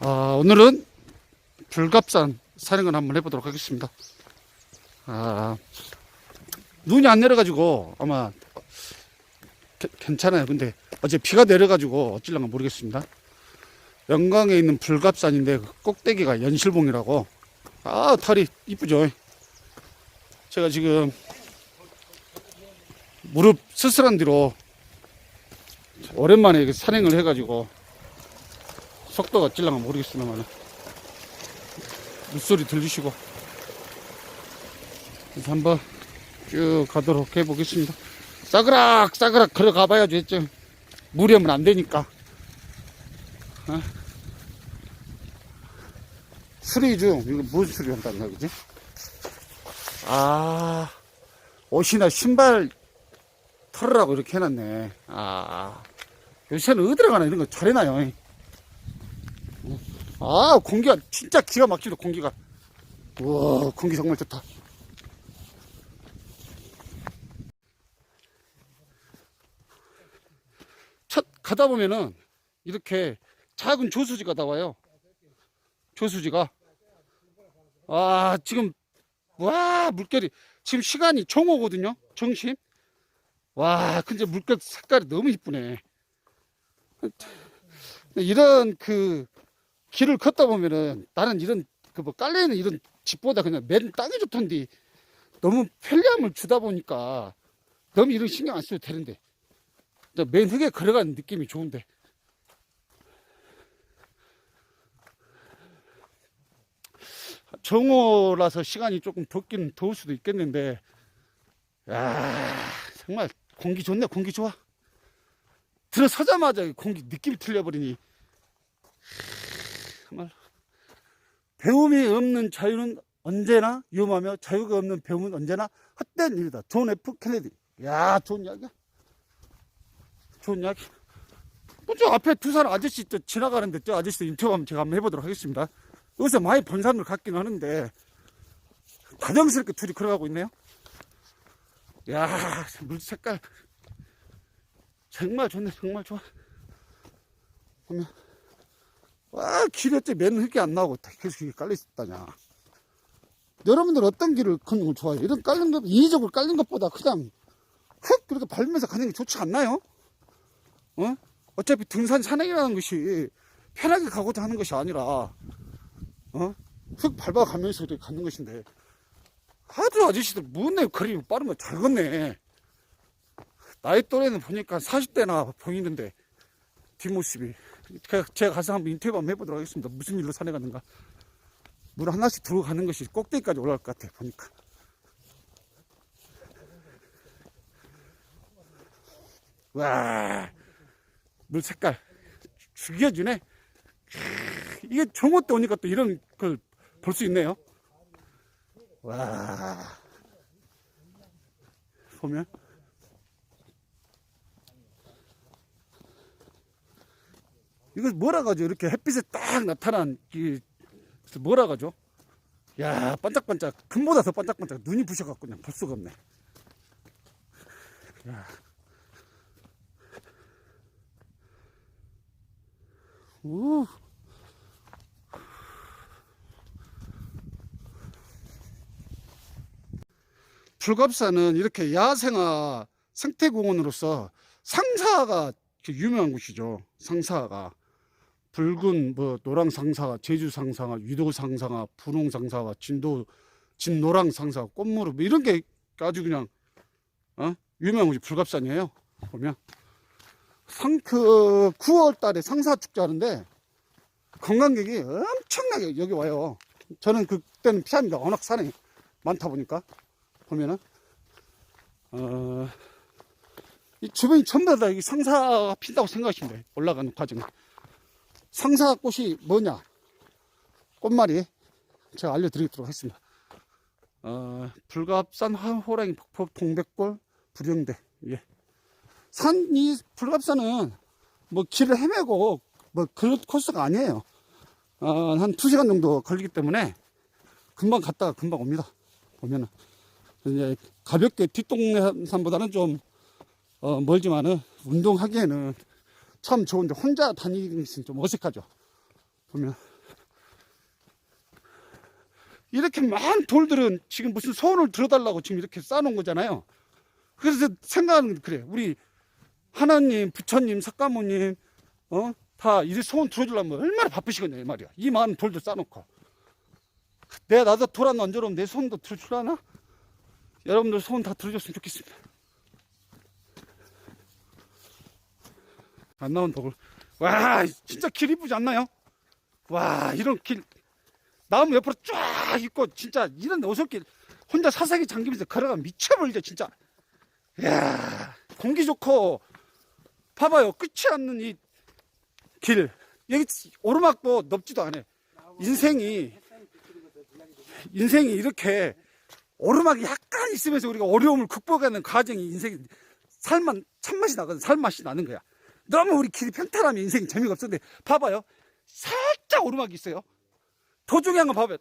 아, 오늘은 불갑산 산행을 한번 해보도록 하겠습니다. 아, 눈이 안 내려가지고 아마 게- 괜찮아요. 근데 어제 비가 내려가지고 어찔랑가 모르겠습니다. 영광에 있는 불갑산인데 그 꼭대기가 연실봉이라고 아 달이 이쁘죠. 제가 지금 무릎 수술한 뒤로 오랜만에 산행을 해가지고 속도가 어찔랑가 모르겠습니다만 물소리 들리시고. 그래서 한번 쭉 가도록 해보겠습니다. 싸그락 싸그락 걸어가 봐야죠 했죠 무리하면 안 되니까. 어? 수리 중 이거 무슨 수리 한다는 거지? 아 옷이나 신발 털으라고 이렇게 해놨네. 아 요새는 어디로 가나 이런 거 잘해놔요 아 공기가 진짜 기가 막히다 공기가. 우와 공기 정말 좋다. 첫 가다 보면은 이렇게 작은 조수지가 나와요. 조수지가. 아 지금 와 물결이 지금 시간이 정오거든요 정심 와 근데 물결 색깔이 너무 이쁘네. 이런 그 길을 걷다 보면은 나는 이런 그 뭐 깔려있는 이런 집보다 그냥 맨 땅이 좋던데 너무 편리함을 주다 보니까 너무 이런 신경 안 써도 되는데. 저맨 흙에 걸어가는 느낌이 좋은데. 정오라서 시간이 조금 덥긴 더울 수도 있겠는데. 야 정말 공기 좋네 공기 좋아. 들어서자마자 공기 느낌이 틀려버리니 정말 배움이 없는 자유는 언제나 위험하며 자유가 없는 배움은 언제나 헛된 일이다. 존 F 케네디. 야, 좋은 이야기야. 좋은 이야기. 뭐저 앞에 두 사람 아저씨 저 지나가는데 저 아저씨 인터뷰 한번 제가 한번 해보도록 하겠습니다. 여기서 많이 본 사람을 같긴 하는데 다정스럽게 둘이 걸어가고 있네요. 야, 물 색깔 정말 좋네, 정말 좋아. 보면 와, 길에 어째 맨 흙이 안 나오고 다 계속 이게 깔려 있다냐. 여러분들 어떤 길을 걷는 걸 좋아해요? 이런 깔린 것, 인위적으로 깔린 것보다 그냥 흙 그렇게 밟으면서 가는 게 좋지 않나요? 어? 어차피 등산 산행이라는 것이 편하게 가고자 하는 것이 아니라, 어? 흙 밟아가면서 이렇게 가는 것인데, 아주 아저씨들 거리 빠른 거잘 걷네. 나이 또래는 보니까 40대나 보이는데, 뒷모습이. 제가- 제가 가서 한번 인터뷰 한번 해보도록 하겠습니다. 무슨 일로 산에 갔는가. 물 하나씩 들어가는 것이 꼭대기까지 올라갈 것 같아, 보니까. 와, 물 색깔. 죽여주네. 크, 이게 정오 때 오니까 또 이런 걸 볼 수 있네요. 와. 보면. 이걸 뭐라 가죠? 이렇게 햇빛에 딱 나타난 이 뭐라 가죠? 야 반짝반짝 금보다 더 반짝반짝 눈이 부셔갖고 그냥 볼 수가 없네. 야. 우. 불갑산은 이렇게 야생화 생태공원으로서 상사가 유명한 곳이죠. 상사가. 붉은 뭐 노랑 상사가, 제주 상사가, 유도 상사가, 분홍 상사가, 진도 진노랑 상사가, 꽃무릎 뭐 이런 게 아주 그냥 어? 유명한 곳이 불갑산이에요. 보면 상 그 9월 달에 상사 축제 하는데 관광객이 엄청나게 여기 와요. 저는 그때는 피합니다. 워낙 산이 많다 보니까 보면은 어, 이 주변이 전부 다 여기 상사가 핀다고 생각하시면 돼요. 올라가는 과정에. 상사 꽃이 뭐냐? 꽃말이 제가 알려드리도록 하겠습니다. 어, 불갑산 호랑이 폭포 동백골 불영대 예. 산 이 불갑산은 뭐 길을 헤매고 뭐 그런 코스가 아니에요. 어, 한두 시간 정도 걸리기 때문에 금방 갔다가 금방 옵니다. 보면은 이제 가볍게 뒷동네 산보다는 좀 어, 멀지만은 운동하기에는 참 좋은데 혼자 다니기는 좀 어색하죠. 보면 이렇게 많은 돌들은 지금 무슨 소원을 들어달라고 지금 이렇게 쌓아놓은 거잖아요. 그래서 게 그래. 우리 하나님, 부처님, 석가모님, 어? 다 이제 소원 들어주려면 얼마나 바쁘시겠냐, 이 말이야. 이 많은 돌들 쌓아놓고. 내가 나도 돌 하나 얹어놓으면 내 소원도 들어주려나? 여러분들 소원 다 들어줬으면 좋겠습니다. 안 나온 돌. 와, 진짜 길 이쁘지 않나요? 와, 이런 길. 나무 옆으로 쫙 있고, 진짜 이런 오솔길 혼자 사색이 잠기면서 걸어가면 미쳐버리죠, 진짜. 이야, 공기 좋고, 봐봐요. 끝이 않는 이 길. 여기 오르막도 넓지도 않아요. 인생이, 인생이 이렇게 오르막이 약간 있으면서 우리가 어려움을 극복하는 과정이 인생이 살만, 참맛이 나거든. 살맛이 나는 거야. 너무 우리 길이 평탄하면 인생이 재미가 없었는데, 봐봐요. 살짝 오르막이 있어요. 더 중요한 건 봐봐요.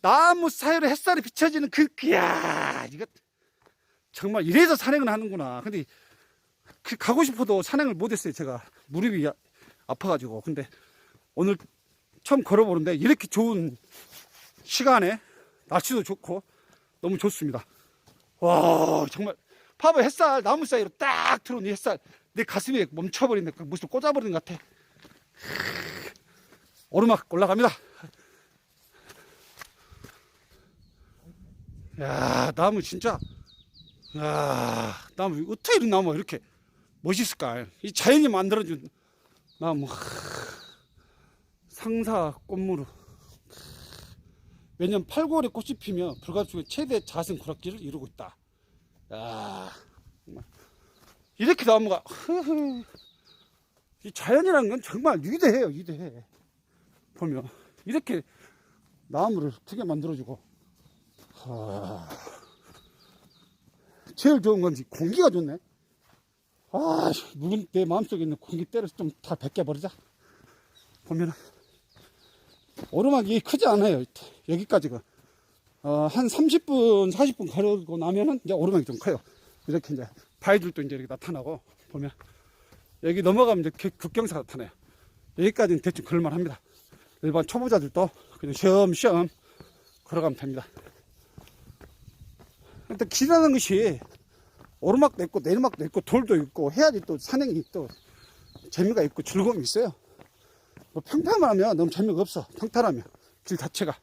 나무 사이로 햇살이 비춰지는 그, 이야, 이거, 정말 이래서 산행을 하는구나. 근데, 그 가고 싶어도 산행을 못했어요, 제가. 무릎이 아- 아파가지고. 근데, 오늘 처음 걸어보는데, 이렇게 좋은 시간에, 날씨도 좋고, 너무 좋습니다. 와, 정말, 봐봐, 햇살, 나무 사이로 딱 들어온 이 햇살, 내 가슴에 멈춰버리는, 그 무슨 꽂아버리는 것 같아. 오르막 올라갑니다. 야, 나무 진짜. 야, 나무 어떻게 이런 나무가 이렇게 멋있을까? 이 자연이 만들어준 나무. 상사 꽃무로. 매년 8월에 꽃이 피며 불가중의 최대 자생 구락지를 이루고 있다. 야. 이렇게 나무가 흐흐. 이 자연이라는 건 정말 위대해요, 위대해. 보면 이렇게 나무를 크게 만들어주고 하... 제일 좋은 건지 공기가 좋네. 아, 물은 내 마음속에 있는 공기 때려서 좀 다 벗겨버리자. 보면은 오르막이 크지 않아요. 여기까지가 어, 한 30분, 40분 걸어고 나면은 이제 오르막이 좀 커요. 이렇게 이제 바위들도 이제 이렇게 나타나고 보면 여기 넘어가면 이제 극- 극경사가 나타나요. 여기까지는 대충 걸을만 합니다. 일반 초보자들도 그냥 쉬엄쉬엄 걸어가면 됩니다. 일단 길이라는 것이 오르막도 있고 내리막도 있고 돌도 있고 해야지 또 산행이 또 재미가 있고 즐거움이 있어요. 뭐 평탄하면 너무 재미가 없어. 평탄하면 길 자체가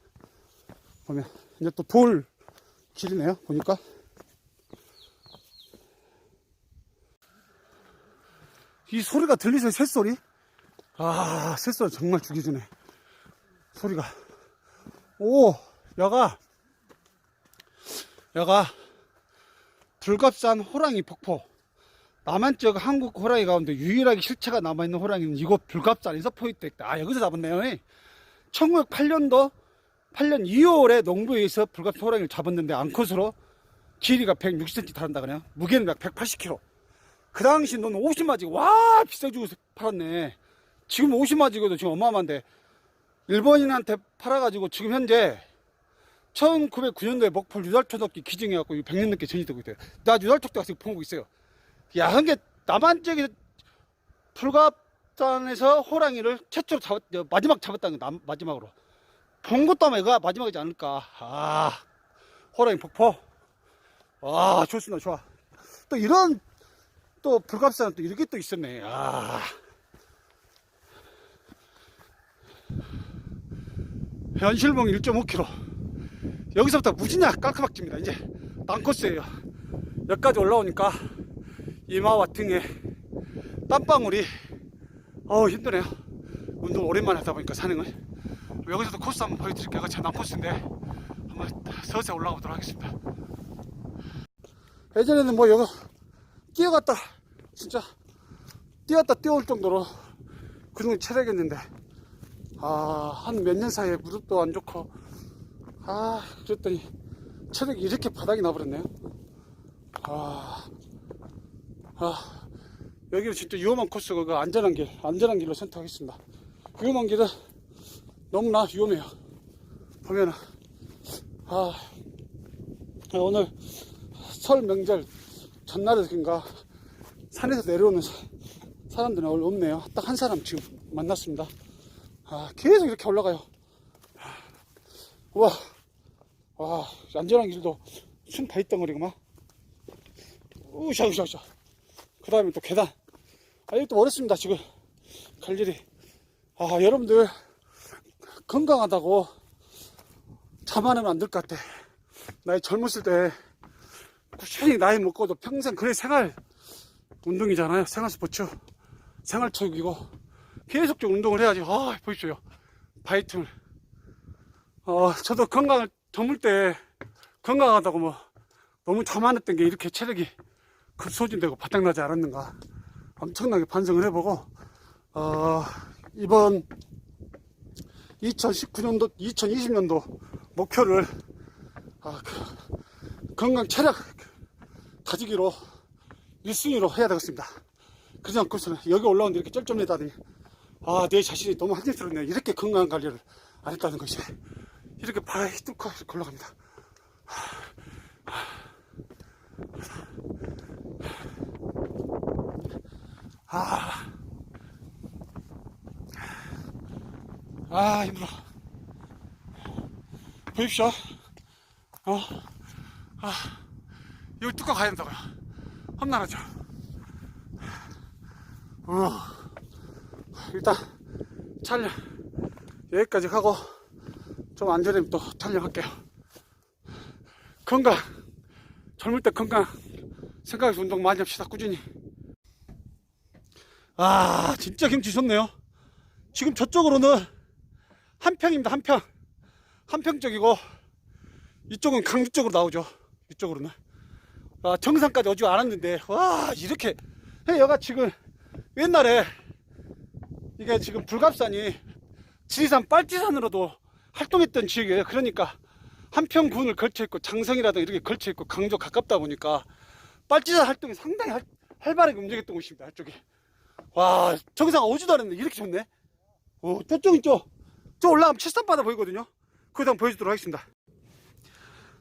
보면 이제 또 돌 길이네요. 보니까 이 소리가 들리세요? 새소리? 아, 새소리 정말 죽이주네. 소리가. 오, 여가, 여가, 불갑산 호랑이 폭포. 남한 지역 한국 호랑이 가운데 유일하게 실체가 남아있는 호랑이는 이곳 불갑산에서 포획됐다. 아, 여기서 잡았네요. 1908년도 8년 2월에 농부에서 불갑산 호랑이를 잡았는데 암컷으로 길이가 160cm 다른다 그래요. 무게는 약 180kg. 그 당시 넌 50마지 와 비싸주고 팔았네. 지금 50마지고도 지금 어마어마한데 일본인한테 팔아가지고 지금 현재 1909년도에 목포 유달초등학교 기증해갖고 100년 넘게 전이되고 있대요. 나 유달초등 가서 보고 있어요. 야, 한게 남한 쪽에 불갑산에서 호랑이를 최초로 잡았, 어, 마지막 잡았다는 거, 남- 마지막으로. 본 것도 아마 이거 마지막이지 않을까. 아, 호랑이 폭포. 아, 좋습니다, 좋아. 또 이런, 또 불갑산은 또 이렇게 또 있었네. 아. 현실봉 1.5km. 여기서부터 무지냐 깔끔하집니다. 이제 난코스예요. 여기까지 올라오니까 이마와 등에 땀방울이 어우 힘드네요. 운동 오랜만에 하다 보니까 산행을 여기서도 코스 한번 보여드릴게요. 제 난코스인데 한번 서서히 올라가 보도록 하겠습니다. 예전에는 뭐 여기 뛰어갔다 진짜 뛰었다 뛰어올 정도로 그 정도 체력이었는데 아, 한 몇 년 사이에 무릎도 안 좋고, 아, 그랬더니 체력이 이렇게 바닥이 나버렸네요. 아, 아, 여기는 진짜 위험한 코스고, 그 안전한 길, 안전한 길로 선택하겠습니다. 위험한 길은 너무나 위험해요. 보면은, 아, 오늘 설 명절 전날인가 산에서 내려오는 사- 사람들은 오늘 없네요. 딱 한 사람 지금 만났습니다. 아, 계속 이렇게 올라가요. 우와, 와, 안전한 길도 숨다 있던 거리구만. 우샤우샤우샤. 그 다음에 또 계단. 아, 이거 또 어렵습니다, 지금. 갈 일이. 아, 여러분들, 건강하다고 자만하면 안 될 것 같아. 나이 젊었을 때, 꾸준히 나이 먹고도 평생 그래 생활 운동이잖아요. 생활 스포츠. 생활 체육이고. 계속적 운동을 해야지. 아, 보십시오. 바이틈을. 어, 저도 건강을 젊을 때 건강하다고 뭐 너무 자만했던 게 이렇게 체력이 급소진되고 바닥나지 않았는가 엄청나게 반성을 해보고 어, 이번 2019년도 2020년도 목표를 아, 그 건강 체력 다지기로 1순위로 해야 되겠습니다. 그러지 않고서는 여기 올라오는데 이렇게 쩔쩔매다니 아 내 자신이 너무 한심스럽네. 이렇게 건강 관리를 안 했다는 것이 이렇게 바위 뚫고 올라갑니다. 아, 아 힘들어. 보십시오. 어, 아, 이거 뚫고 가야 된다고요. 험난하죠. 어, 일단 촬영 여기까지 하고 좀 안전하면 또 촬영할게요. 건강, 젊을 때 건강 생각해서 운동 많이 합시다 꾸준히. 아, 진짜 좋네요. 지금 저쪽으로는 한평입니다, 한평. 한평 쪽이고, 이쪽은 강주 쪽으로 나오죠. 이쪽으로는. 아, 정상까지 오지 않았는데, 와, 이렇게. 여가 지금 옛날에 이게 지금 불갑산이 지리산 빨지산으로도 활동했던 지역이에요. 그러니까 한평군을 걸쳐있고 장성이라든가 이렇게 걸쳐있고 강조 가깝다 보니까 빨지산 활동이 상당히 활, 활발하게 움직였던 곳입니다. 이쪽이. 와, 정상 오지도 않았는데 이렇게 좋네. 어, 저쪽 있죠? 저 올라가면 칠산바다 보이거든요. 거기다 한번 보여주도록 하겠습니다.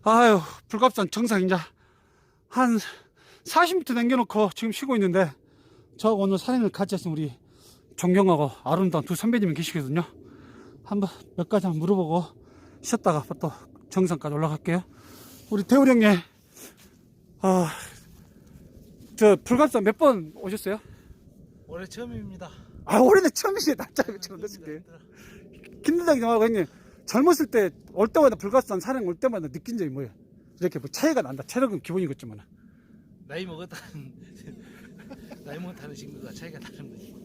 아유, 불갑산 정상 이제 한 40m 남겨놓고 지금 쉬고 있는데 저 오늘 산행을 같이 했으면 우리 존경하고 아름다운 두 선배님이 계시거든요. 한번 몇 가지 한번 물어보고 쉬었다가 또 정상까지 올라갈게요. 우리 대우리 형님, 아, 저 불갑산 몇번 오셨어요? 올해 처음입니다. 아, 올해는 처음이시네. 날짜가 처음 됐을 때. 좀 하고 형님, 젊었을 때 올 때마다 불가산 산행 올 때마다 느낀 점이 뭐예요? 이렇게 뭐 차이가 난다. 체력은 기본이겠지만. 나이 먹었다는 나이 먹었다는 친구가 차이가 다른 거지.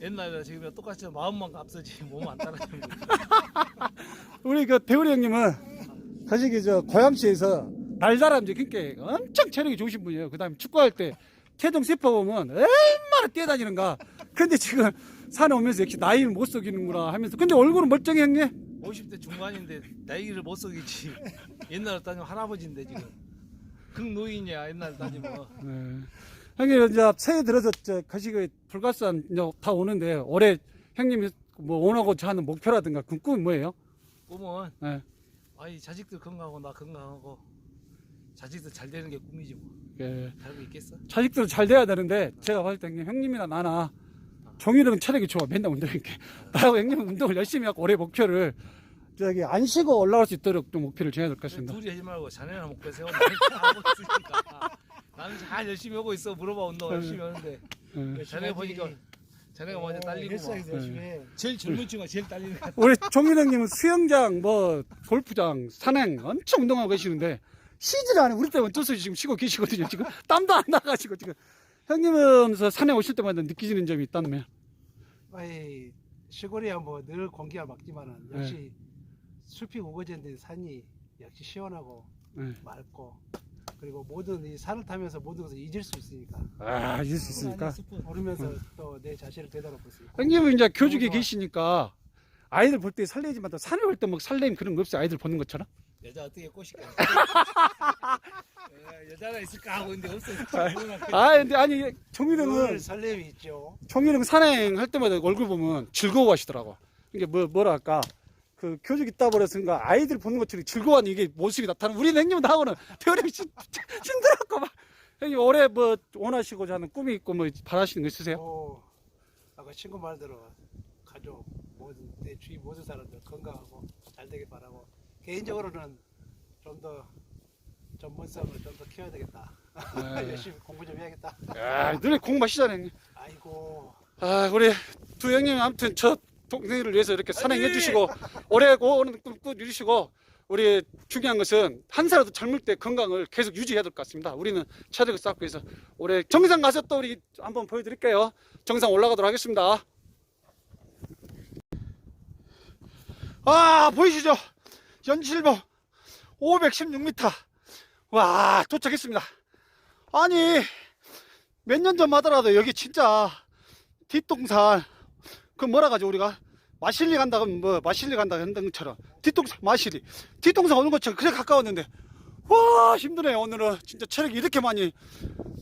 옛날에 지금이랑 똑같이 마음만 앞서지 몸은 안 따라가는 거지. 우리 그 대우리 형님은 사실 그저 고양시에서 날다람쥐 그러니까 엄청 체력이 좋으신 분이에요. 그 다음에 축구할 때 태동 세퍼 보면 얼마나 뛰어다니는가. 근데 지금 산에 오면서 역시 나이를 못 속이는구나 하면서. 근데 얼굴은 멀쩡해 형님. 50대 중반인데 나이를 못 속이지. 옛날에 따지면 할아버지인데 지금. 극노인이야 옛날 따지면. 네. 형님 이제 새해 들어서 저 거시기 불가산 이제 다 오는데 올해 형님이 뭐 원하고 하는 목표라든가 그 꿈이 뭐예요? 꿈은 네. 아이 자식들 건강하고 나 건강하고 자식들 잘 되는 게 꿈이지 뭐. 예. 거 있겠어? 자식들은 잘 돼야 되는데 제가 봤을 때 형님, 형님이나 나나 종일은 체력이 좋아 맨날 운동이니까 나하고 형님은 운동을 열심히 하고 올해 목표를 저기 안 쉬고 올라갈 수 있도록 좀 목표를 정해야 될 것 같습니다. 둘이 하지 말고 자네나 목표 세워. 나는 다 하고 있으니까. 나는 잘 열심히 하고 있어. 물어봐 운동 열심히 하는데. 예. 자네 보니까 자네가 먼저 딸리고 헬스장에서. 열심히 해. 제일 젊은 친구가 제일 딸리는 것 같아. 우리 종일 형님은 수영장 뭐 골프장 산행 엄청 운동하고 계시는데 쉬질 않아요. 우리 때문에 어쩔 수 없이 지금 쉬고 계시거든요. 지금 땀도 안 나가지고 지금 형님은 저 산에 오실 때마다 느끼시는 점이 있다면 아이 시골이야 뭐 늘 공기가 막지만은 네. 역시 숲이 우거진데 산이 역시 시원하고 네. 맑고 그리고 모든 이 산을 타면서 모든 것을 잊을 수 있으니까 아 이길 수 있으니까 오르면서 음. 또내 자신을 되돌아볼 수 있고 형님은 이제 교직에 좋아. 계시니까 아이들 볼 때 설레지만 또 산에 올때뭐 설레임 그런 거 없어요. 아이들 보는 것처럼. 여자 어떻게 꼬실까? 어, 여자가 있을까 하고 있는데 없어. 아 근데 아니 형은 설렘이 있죠 종일 형 산행 할 때마다 얼굴 보면 즐거워하시더라고. 이게 뭐 뭐랄까 그 교직 있다 버렸으니까 아이들 보는 것처럼 즐거워하는 이게 모습이 나타나는 우리 형님은 나하고는 별이 힘들었고 막 형님 올해 뭐 원하시고자 하는 꿈이 있고 뭐 바라시는 거 있으세요? 또 아까 친구 말대로 가족 모든 내 주위 모든 사람들 건강하고 잘 되길 바라고 개인적으로는 좀더 전문성을 좀 더 키워야 되겠다. 네. 열심히 공부 좀 해야겠다. 야, 너네 공부하시잖아요. 형님. 아이고 아, 우리 두 형님 아무튼 저 동생을 위해서 이렇게 산행해 주시고 올해 고오는 꿈꾸 이루시고 우리 중요한 것은 한 살라도 젊을 때 건강을 계속 유지해야 될 것 같습니다. 우리는 체력을 쌓고 해서 올해 정상 가서 또 우리 한번 보여드릴게요. 정상 올라가도록 하겠습니다. 아 보이시죠? 연실봉 516m 와 도착했습니다. 아니 몇 년 전만 하더라도 여기 진짜 뒷동산 그 뭐라 가지 우리가? 마실리 간다 그러면 뭐 마실리 간다 했던 것처럼. 뒷동산 마실리. 뒷동산 오는 것처럼 그래 가까웠는데. 와 힘드네요 오늘은. 진짜 체력이 이렇게 많이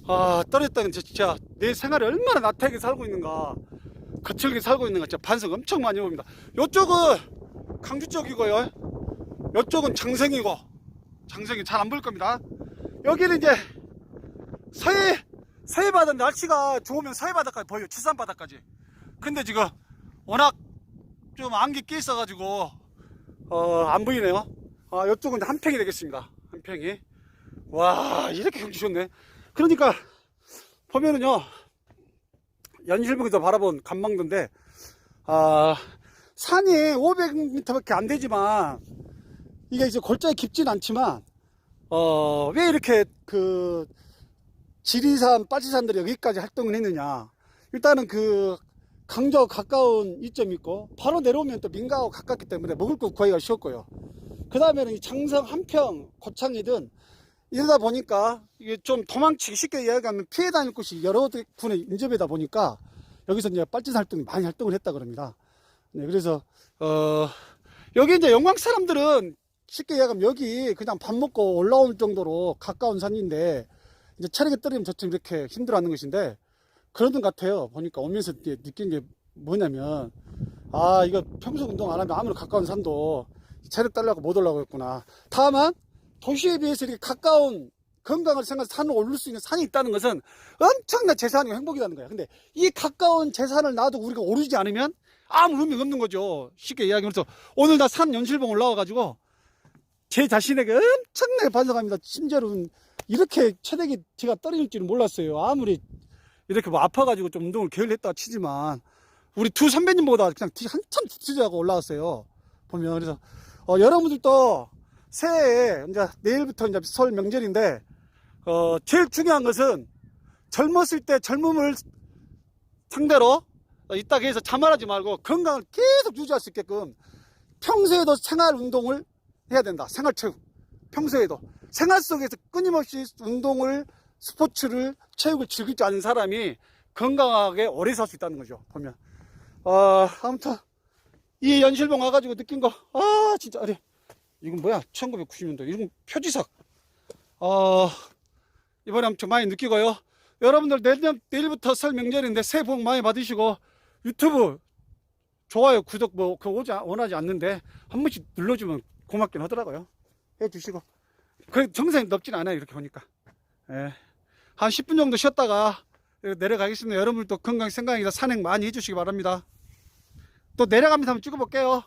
아 떨어졌다는 게 진짜 내 생활을 얼마나 나태하게 살고 있는가. 거칠게 살고 있는가. 진짜 반성 엄청 많이 해봅니다. 요쪽은 강주 쪽이고요. 요쪽은 장생이고 장생이 잘 안 보일 겁니다. 여기는 이제 서해 서해 바다 날씨가 좋으면 서해 바다까지 보여요. 치산 바다까지. 근데 지금 워낙 좀 안개 끼 있어가지고 어 안 보이네요. 아 이쪽은 한 평이 되겠습니다. 한 평이. 와 이렇게 경치 좋네. 그러니까 보면은요 연실봉에서 바라본 간망도인데 아 산이 500m밖에 안 되지만 이게 이제 골짜기 깊진 않지만 어 왜 이렇게 그 지리산, 빠지산들이 여기까지 활동을 했느냐. 일단은 그 강저하고 가까운 이점이 있고, 바로 내려오면 또 민가하고 가깝기 때문에 먹을 거 구하기가 쉬웠고요. 그 다음에는 이 장성 한평, 고창이든 이러다 보니까 이게 좀 도망치기 쉽게 이야기하면 피해 다닐 곳이 여러 군에 인접이다 보니까 여기서 이제 빨진 활동이 많이 활동을 했다 그럽니다. 네, 그래서, 어, 여기 이제 영광 사람들은 쉽게 이야기하면 여기 그냥 밥 먹고 올라올 정도로 가까운 산인데 이제 체력이 떨어지면 저처럼 이렇게 힘들어하는 것인데 그런 것 같아요. 보니까 오면서 느낀 게 뭐냐면 아 이거 평소 운동 안 하면 아무리 가까운 산도 체력 딸려고 못 올라가겠구나. 다만 도시에 비해서 이렇게 가까운 건강을 생각해서 산을 오를 수 있는 산이 있다는 것은 엄청난 재산이고 행복이라는 거야. 근데 이 가까운 재산을 나도 우리가 오르지 않으면 아무 의미 없는 거죠. 쉽게 이야기하면서 오늘 나 산 연실봉 올라와가지고 제 자신에게 엄청나게 반성합니다. 심지어는 이렇게 체력이 제가 떨어질 줄은 몰랐어요. 아무리 이렇게 뭐 아파가지고 좀 운동을 게을했다 치지만 우리 두 선배님보다 그냥 뒤 한참 뒤지하고 올라왔어요. 보면 그래서 어, 여러분들도 새해에 이제 내일부터 이제 설 명절인데 어, 제일 중요한 것은 젊었을 때 젊음을 상대로 어, 이따가 해서 자만하지 말고 건강을 계속 유지할 수 있게끔 평소에도 생활 운동을 해야 된다. 생활체육. 평소에도. 생활 속에서 끊임없이 운동을, 스포츠를, 체육을 즐기지 않는 사람이 건강하게 오래 살 수 있다는 거죠. 보면. 아, 아무튼, 이 연실봉 와가지고 느낀 거, 아, 진짜, 아니, 이건 뭐야? 1990년도. 이건 표지석. 어, 이번에 엄청 많이 느끼고요. 여러분들 내년, 내일부터 설 명절인데 새해 복 많이 받으시고, 유튜브 좋아요, 구독 뭐, 그거 원하지 않는데, 한 번씩 눌러주면 고맙긴 하더라고요. 해주시고. 그 정상이 넓진 않아요, 이렇게 보니까. 예. 한 10분 정도 쉬었다가 내려가겠습니다. 여러분들도 건강 생각이다 산행 많이 해주시기 바랍니다. 또 내려가면서 한번 찍어볼게요.